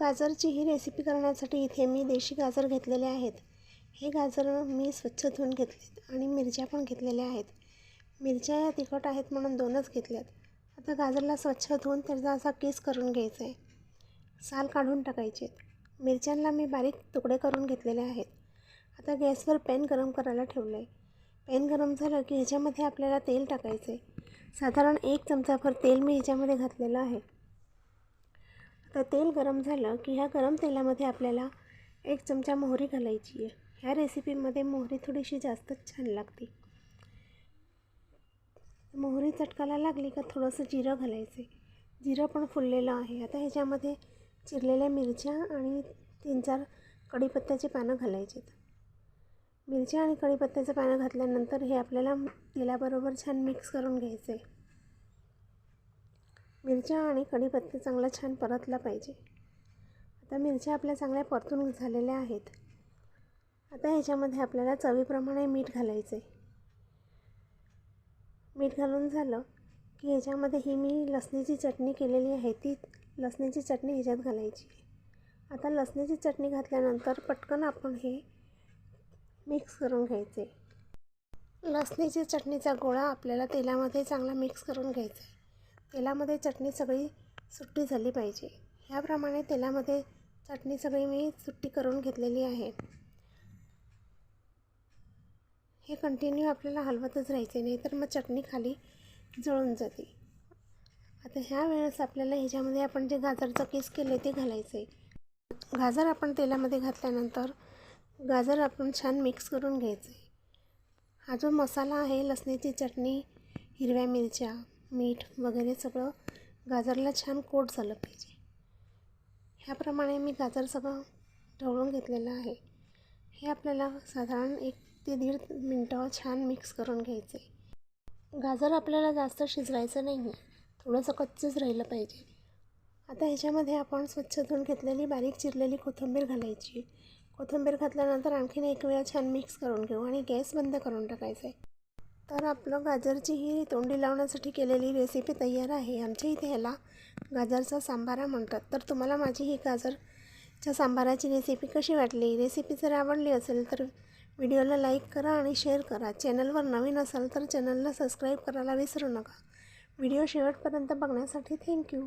गाजरची ही recipe करण्यासाठी इथे मी देशी गाजर घेतलेले आहेत. हे गाजर मी स्वच्छ धुवून घेतलेत आणि मिरच्या पण घेतलेल्या आहेत. मिरच्या या तिखट आहेत म्हणून दोनच घेतल्यात. आता गाजरला स्वच्छ धुवून त्याचा असा केस करून घ्यायचा आहे साल काढून टाकायचे आहेत मिरच्यांना मी बारीक तुकडे करून घेतलेले आहेत. आता गॅसवर पॅन गरम करायला ठेवलं आहे पॅन गरम झालं की ह्याच्यामध्ये आपल्याला तेल टाकायचं आहे साधारण एक चमचाभर तेल मी ह्याच्यामध्ये घातलेलं आहे. आता तेल गरम झालं की ह्या गरम तेलामध्ये आपल्याला एक चमचा मोहरी घालायची आहे. ह्या रेसिपीमध्ये मोहरी थोडीशी जास्तच छान लागते. मोहरी चटकाला लागली का थोडंसं जिरं घालायचं जिरं पण फुललेलं आहे. आता ह्याच्यामध्ये चिरलेल्या मिरच्या आणि तीन चार कढीपत्त्याची पानं घालायची आहेत. मिरच्या आणि कढीपत्त्याचं पानं घातल्यानंतर हे आपल्याला तेलाबरोबर छान मिक्स करून घ्यायचं आहे. मिरच्या आणि कढीपत्ता चांगला छान परतला पाहिजे. आता मिरच्या आपल्या चांगल्या परतून झालेल्या आहेत. आता ह्याच्यामध्ये आपल्याला चवीप्रमाणे मीठ घालायचं आहे मीठ घालून झालं की ह्याच्यामध्ये ही मी लसणीची चटणी केलेली आहे. ती लसणीची चटणी ह्याच्यात घालायची. आता लसणीची चटणी घातल्यानंतर पटकन आपण हे मिक्स करून घ्यायचे लसणीची चटणीचा गोळा आपल्याला तेलामध्ये चांगला मिक्स करून घ्यायचा आहे तेलामध्ये चटणी सगळी सुट्टी झाली पाहिजे. ह्याप्रमाणे तेलामध्ये चटणी सगळी मी सुट्टी करून घेतलेली आहे. हे कंटिन्यू आपल्याला हलवतच राहायचे नाही तर मग चटणी खाली जळून जाते. आता ह्या वेळेस आपल्याला ह्याच्यामध्ये आपण जे गाजरचं केस केले ते घालायचे. गाजर आपण तेलामध्ये घातल्यानंतर गाजर आपण छान मिक्स करून घ्यायचं. हा जो मसाला आहे लसणीची चटणी हिरव्या मिरच्या मीठ वगैरे सगळं गाजरला छान कोट झालं पाहिजे. ह्याप्रमाणे मी गाजर सगळं ढवळून घेतलेलं आहे. हे आपल्याला साधारण एक ते दीड मिनटं छान मिक्स करून घ्यायचे. गाजर आपल्याला जास्त शिजवायचं नाही आहे थोडंसं कच्चंच राहिलं पाहिजे. आता ह्याच्यामध्ये आपण स्वच्छ धुवून घेतलेली बारीक चिरलेली कोथिंबीर घालायची. कोथिंबीर घातल्यानंतर आणखीन एक वेळा छान मिक्स करून घेऊ आणि गॅस बंद करून टाकायचा. आहे तर आपलं गाजरची ही तोंडी लावण्यासाठी केलेली रेसिपी तयार आहे. आमच्या इथे ह्याला गाजरचा सांबारा म्हणतात. तर तुम्हाला माझी ही गाजरच्या सांबाराची रेसिपी कशी वाटली? रेसिपी जर आवडली असेल तर व्हिडिओला लाईक करा आणि शेअर करा. चॅनलवर नवीन असाल तर चॅनलला सबस्क्राईब करायला विसरू नका. व्हिडिओ शेवटपर्यंत बघण्यासाठी थँक्यू